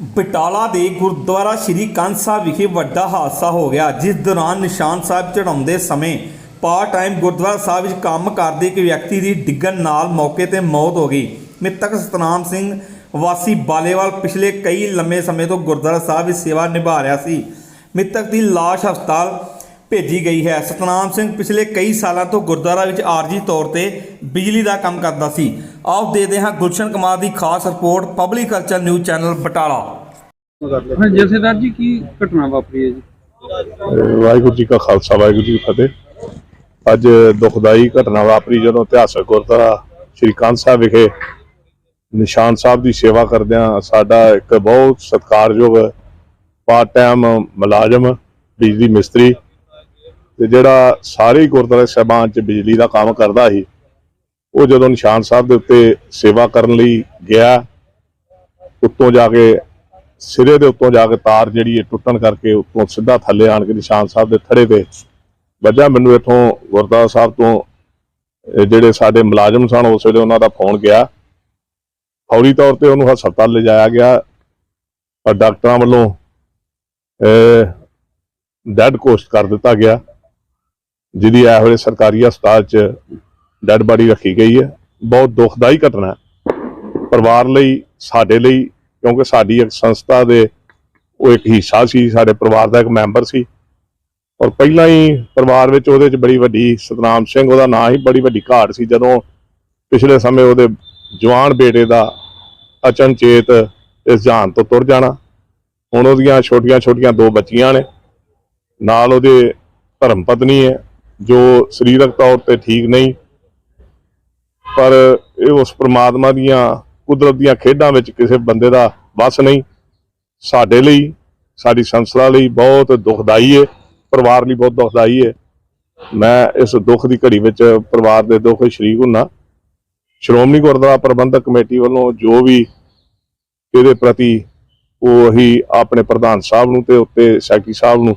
ਬਟਾਲਾ ਦੇ ਗੁਰਦੁਆਰਾ ਸ਼੍ਰੀ ਕੰਧ ਸਾਹਿਬ ਵਿਖੇ ਵੱਡਾ ਹਾਦਸਾ ਹੋ ਗਿਆ, ਜਿਸ ਦੌਰਾਨ ਨਿਸ਼ਾਨ ਸਾਹਿਬ ਚੜਾਉਂਦੇ ਸਮੇਂ ਪਾਰਟ ਟਾਈਮ ਗੁਰਦੁਆਰਾ ਸਾਹਿਬ ਵਿੱਚ ਕੰਮ ਕਰਦੇ ਇੱਕ ਵਿਅਕਤੀ ਦੀ ਡਿੱਗਣ ਨਾਲ ਮੌਕੇ ਤੇ ਮੌਤ ਹੋ ਗਈ। ਮ੍ਰਿਤਕ ਸਤਨਾਮ ਸਿੰਘ ਵਾਸੀ ਬਾਲੇਵਾਲ ਪਿਛਲੇ ਕਈ ਲੰਮੇ ਸਮੇਂ ਤੋਂ ਗੁਰਦੁਆਰਾ ਸਾਹਿਬ ਵਿੱਚ ਸੇਵਾ ਨਿਭਾ ਰਿਹਾ ਸੀ। ਮ੍ਰਿਤਕ ਦੀ ਲਾਸ਼ ਹਸਪਤਾਲ ਭੇਜੀ ਗਈ ਹੈ। ਸਤਨਾਮ ਸਿੰਘ ਪਿਛਲੇ ਕਈ ਸਾਲਾਂ ਤੋਂ ਗੁਰਦੁਆਰਾ ਵਿੱਚ ਆਰਜੀ ਤੌਰ ਤੇ ਬਿਜਲੀ ਦਾ ਕੰਮ ਕਰਦਾ ਸੀ। ਆਓ ਦੇਖਦੇ ਹਾਂ ਗੁਲਸ਼ਨ ਕੁਮਾਰ ਦੀ ਖਾਸ report public culture news channel Batala. ਹਾਂ ਜਥੇਦਾਰ ਜੀ ਕੀ ਘਟਨਾ ਵਾਪਰੀ ਹੈ ਜੀ? ਵਾਹਿਗੁਰੂ ਜੀ ਕਾ ਖਾਲਸਾ ਵਾਹਿਗੁਰੂ ਜੀ ਕੀ ਫਤਿਹ। ਅੱਜ ਦੁਖਦਾਈ ਘਟਨਾ ਵਾਪਰੀ ਜਦੋਂ ਇਤਿਹਾਸਕ ਗੁਰਦੁਆਰਾ ਸ਼੍ਰੀ ਕੰਧ ਸਾਹਿਬ ਵਿਖੇ ਨਿਸ਼ਾਨ ਸਾਹਿਬ ਦੀ ਸੇਵਾ ਕਰਦਿਆਂ ਸਾਡਾ ਇੱਕ ਬਹੁਤ ਸਤਿਕਾਰਯੋਗ ਪਾਰਟ ਟਾਈਮ ਮੁਲਾਜ਼ਮ ਬਿਜਲੀ ਮਿਸਤਰੀ ਤੇ ਜਿਹੜਾ ਸਾਰੇ ਗੁਰਦੁਆਰੇ ਸਾਹਿਬਾਨ 'ਚ ਬਿਜਲੀ ਦਾ ਕੰਮ ਕਰਦਾ ਸੀ, ਉਹ ਜਦੋਂ ਨਿਸ਼ਾਨ ਸਾਹਿਬ ਦੇ ਉੱਤੇ ਸੇਵਾ ਕਰਨ ਲਈ ਗਿਆ, ਉੱਤੋਂ ਜਾ ਕੇ ਸਿਰੇ ਦੇ ਉੱਤੋਂ ਜਾ ਕੇ ਤਾਰ ਜਿਹੜੀ ਹੈ ਟੁੱਟਣ ਕਰਕੇ ਉੱਤੋਂ ਸਿੱਧਾ ਥੱਲੇ ਆਣ ਕੇ ਨਿਸ਼ਾਨ ਸਾਹਿਬ ਦੇ ਥੜੇ ਤੇ ਵੱਜਾ। ਮੈਨੂੰ ਇੱਥੋਂ ਗੁਰਦੁਆਰਾ ਸਾਹਿਬ ਤੋਂ ਜਿਹੜੇ ਸਾਡੇ ਮੁਲਾਜ਼ਮ ਸਨ, ਉਸ ਵੇਲੇ ਉਹਨਾਂ ਦਾ ਫੋਨ ਗਿਆ। ਫੌਰੀ ਤੌਰ ਤੇ ਉਹਨੂੰ ਹਸਪਤਾਲ ਲਿਜਾਇਆ ਗਿਆ ਪਰ ਡਾਕਟਰਾਂ ਵੱਲੋਂ ਡੈਡ ਕੋਸਟ ਕਰ ਦਿੱਤਾ ਗਿਆ। ਜਿਹਦੀ ਇਹ ਵੇਲੇ ਸਰਕਾਰੀ ਹਸਪਤਾਲ 'ਚ ਡੈਡ ਬਾਡੀ ਰੱਖੀ ਗਈ ਹੈ। ਬਹੁਤ ਦੁਖਦਾਈ ਘਟਨਾ ਪਰਿਵਾਰ ਲਈ, ਸਾਡੇ ਲਈ, ਕਿਉਂਕਿ ਸਾਡੀ ਇੱਕ ਸੰਸਥਾ ਦੇ ਉਹ ਇੱਕ ਹਿੱਸਾ ਸੀ, ਸਾਡੇ ਪਰਿਵਾਰ ਦਾ ਇੱਕ ਮੈਂਬਰ ਸੀ। ਔਰ ਪਹਿਲਾਂ ਹੀ ਪਰਿਵਾਰ ਵਿੱਚ ਉਹਦੇ 'ਚ ਬੜੀ ਵੱਡੀ ਸਤਨਾਮ ਸਿੰਘ, ਉਹਦਾ ਨਾਂ ਹੀ ਬੜੀ ਵੱਡੀ ਘਾਟ ਸੀ। ਜਦੋਂ ਪਿਛਲੇ ਸਮੇਂ ਉਹਦੇ ਜਵਾਨ ਬੇਟੇ ਦਾ ਅਚਨਚੇਤ ਇਸ ਜਾਨ ਤੋਂ ਤੁਰ ਜਾਣਾ, ਹੁਣ ਉਹਦੀਆਂ ਛੋਟੀਆਂ ਛੋਟੀਆਂ ਦੋ ਬੱਚੀਆਂ ਨੇ। ਨਾਲ ਉਹਦੇ ਧਰਮ ਪਤਨੀ ਹੈ। ਜੋ ਸਰੀਰਕ ਤੌਰ ਤੇ ਠੀਕ ਨਹੀਂ, ਪਰ ਇਹ ਉਸ ਪ੍ਰਮਾਤਮਾ ਦੀਆਂ ਕੁਦਰਤ ਦੀਆਂ ਖੇਡਾਂ ਵਿੱਚ ਕਿਸੇ ਬੰਦੇ ਦਾ ਵੱਸ ਨਹੀਂ। ਸਾਡੇ ਲਈ, ਸਾਡੀ ਸੰਸਥਾ ਲਈ ਬਹੁਤ ਦੁਖਦਾਈ ਹੈ ਪਰਿਵਾਰ ਲਈ ਬਹੁਤ ਦੁਖਦਾਈ ਹੈ ਮੈਂ ਇਸ ਦੁੱਖ ਦੀ ਘੜੀ ਵਿੱਚ ਪਰਿਵਾਰ ਦੇ ਦੁੱਖ ਸ਼ਰੀਕ ਹੁੰਨਾ। ਸ਼੍ਰੋਮਣੀ ਗੁਰਦੁਆਰਾ ਪ੍ਰਬੰਧਕ ਕਮੇਟੀ ਵੱਲੋਂ ਜੋ ਵੀ ਇਹਦੇ ਪ੍ਰਤੀ ਉਹ ਹੀ ਆਪਣੇ ਪ੍ਰਧਾਨ ਸਾਹਿਬ ਨੂੰ ਤੇ ਉੱਤੇ ਸੈਕਟਰੀ ਸਾਹਿਬ ਨੂੰ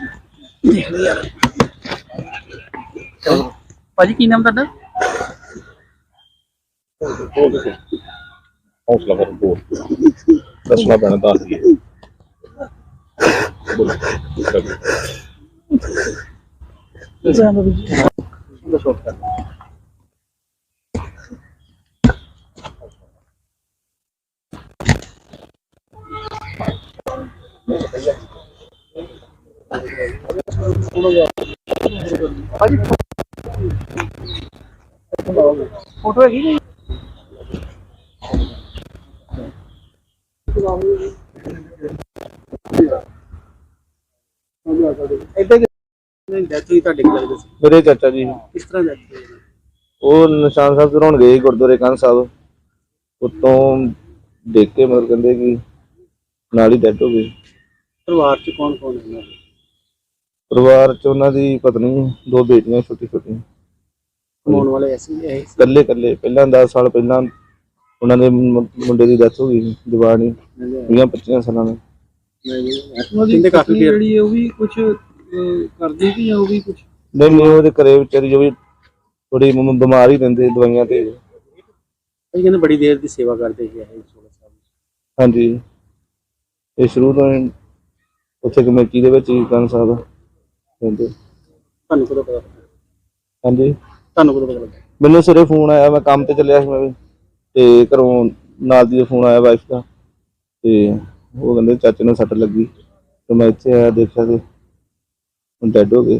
ਭਾਜੀ ਕੀ ਨਾਮ ਤੁਹਾਡਾ? ਹੌਸਲਾ ਕਰੋ ਬੋਲ। ਦੱਸਣਾ ਪੈਣਾ ਦੱਸ ਦਈਏ। ਬੋਲੋ। ਫੋਟੋ ਹੈਗੀ ਜੀ ਇੱਦਾਂ ਕਿ ਡੈਥ ਹੋਈ ਤੁਹਾਡੇ ਕੋਲ ਲੱਗਦਾ ਸੀ ਮੇਰੇ ਚਾਚਾ ਜੀ ਕਿਸ ਤਰ੍ਹਾਂ ਡੈਥ ਹੋਈ ਉਹ ਨਿਸ਼ਾਨ ਸਾਹਿਬ ਚੜਾਉਣ ਗਏ ਗੁਰਦੁਆਰੇ ਕੰਨ ਸਾਹਿਬ। ਉਤੋਂ ਦੇਖ ਕੇ ਮਤਲਬ ਕਹਿੰਦੇ ਕਿ ਨਾਲ ਹੀ ਡੈਡ ਹੋ ਗਈ ਪਰਿਵਾਰ ਚ ਕੌਣ ਕੌਣ ਹੈ ਪਰਿਵਾਰ ਚ ਉਹਨਾਂ ਦੀ ਪਤਨੀ ਦੋ ਬੇਟੀਆਂ ਛੋਟੀ ਛੋਟੀਆਂ ਕਮਾਉਣ ਵਾਲੇ ਐਸੇ ਹੀ ਹੈ ਇਕੱਲੇ ਇਕੱਲੇ ਪਹਿਲਾਂ 10 ਸਾਲ ਪਹਿਲਾਂ ਉਹਨਾਂ ਦੇ ਮੁੰ- ਮੁੰਡੇ ਦੀ ਡੈਥ ਹੋ ਗਈ ਸੀ, ਜਵਾਨ ਹੀ 20 25 ਸਾਲਾਂ ਦੇ। ਉਹਦੀ ਕਾਫੀ ਜਿਹੜੀ ਉਹ ਵੀ ਕੁਝ ਕਰਦੀ ਸੀ ਜਾਂ ਉਹ ਵੀ ਕੁਝ ਨਹੀਂ ਨਹੀਂ ਉਹਦੇ ਘਰੇ ਵਿਚਾਰੀ ਜੋ ਵੀ ਥੋੜੀ ਬਿਮਾਰ ਹੀ ਰਹਿੰਦੇ ਦਵਾਈਆਂ ਤੇ। ਇਹ ਕਹਿੰਦੇ ਬੜੀ ਦੇਰ ਦੀ ਸੇਵਾ ਕਰਦੇ ਸੀ ਇਹ 16 ਸਾਲ ਹਾਂਜੀ। ਇਹ ਸ਼ੁਰੂ ਤੋਂ ਹੀ ਉੱਥੇ ਕਮੇਟੀ ਦੇ ਵਿੱਚ ਹੀ ਕੰਨ ਸਾਹਿਬ। ਰਹਿੰਦੇ ਤੁਹਾਨੂੰ ਕਦੋਂ ਪਤਾ ਲੱਗਾ? ਹਾਂਜੀ। ਤੁਹਾਨੂੰ ਕਦੋਂ ਪਤਾ ਲੱਗਾ? ਮੈਨੂੰ ਸਿਰੇ ਫੋਨ ਆਇਆ ਮੈਂ ਕੰਮ ਤੇ ਚੱਲਿਆ ਸੀ ਮੈਂ ਵੀ। ਤੇ ਘਰੋਂ ਨਾਲ ਦੀ ਫੋਨ ਆਇਆ ਵਾਈਫ ਦਾ। ਤੇ ਉਹ ਕਹਿੰਦੇ ਚਾਚੇ ਨੂੰ ਸੱਟ ਲੱਗੀ। ਤੇ ਮੈਂ ਇੱਥੇ ਆਇਆ ਦੇਖਿਆ ਤੇ ਹੁਣ ਡੈਡ ਹੋ ਗਏ।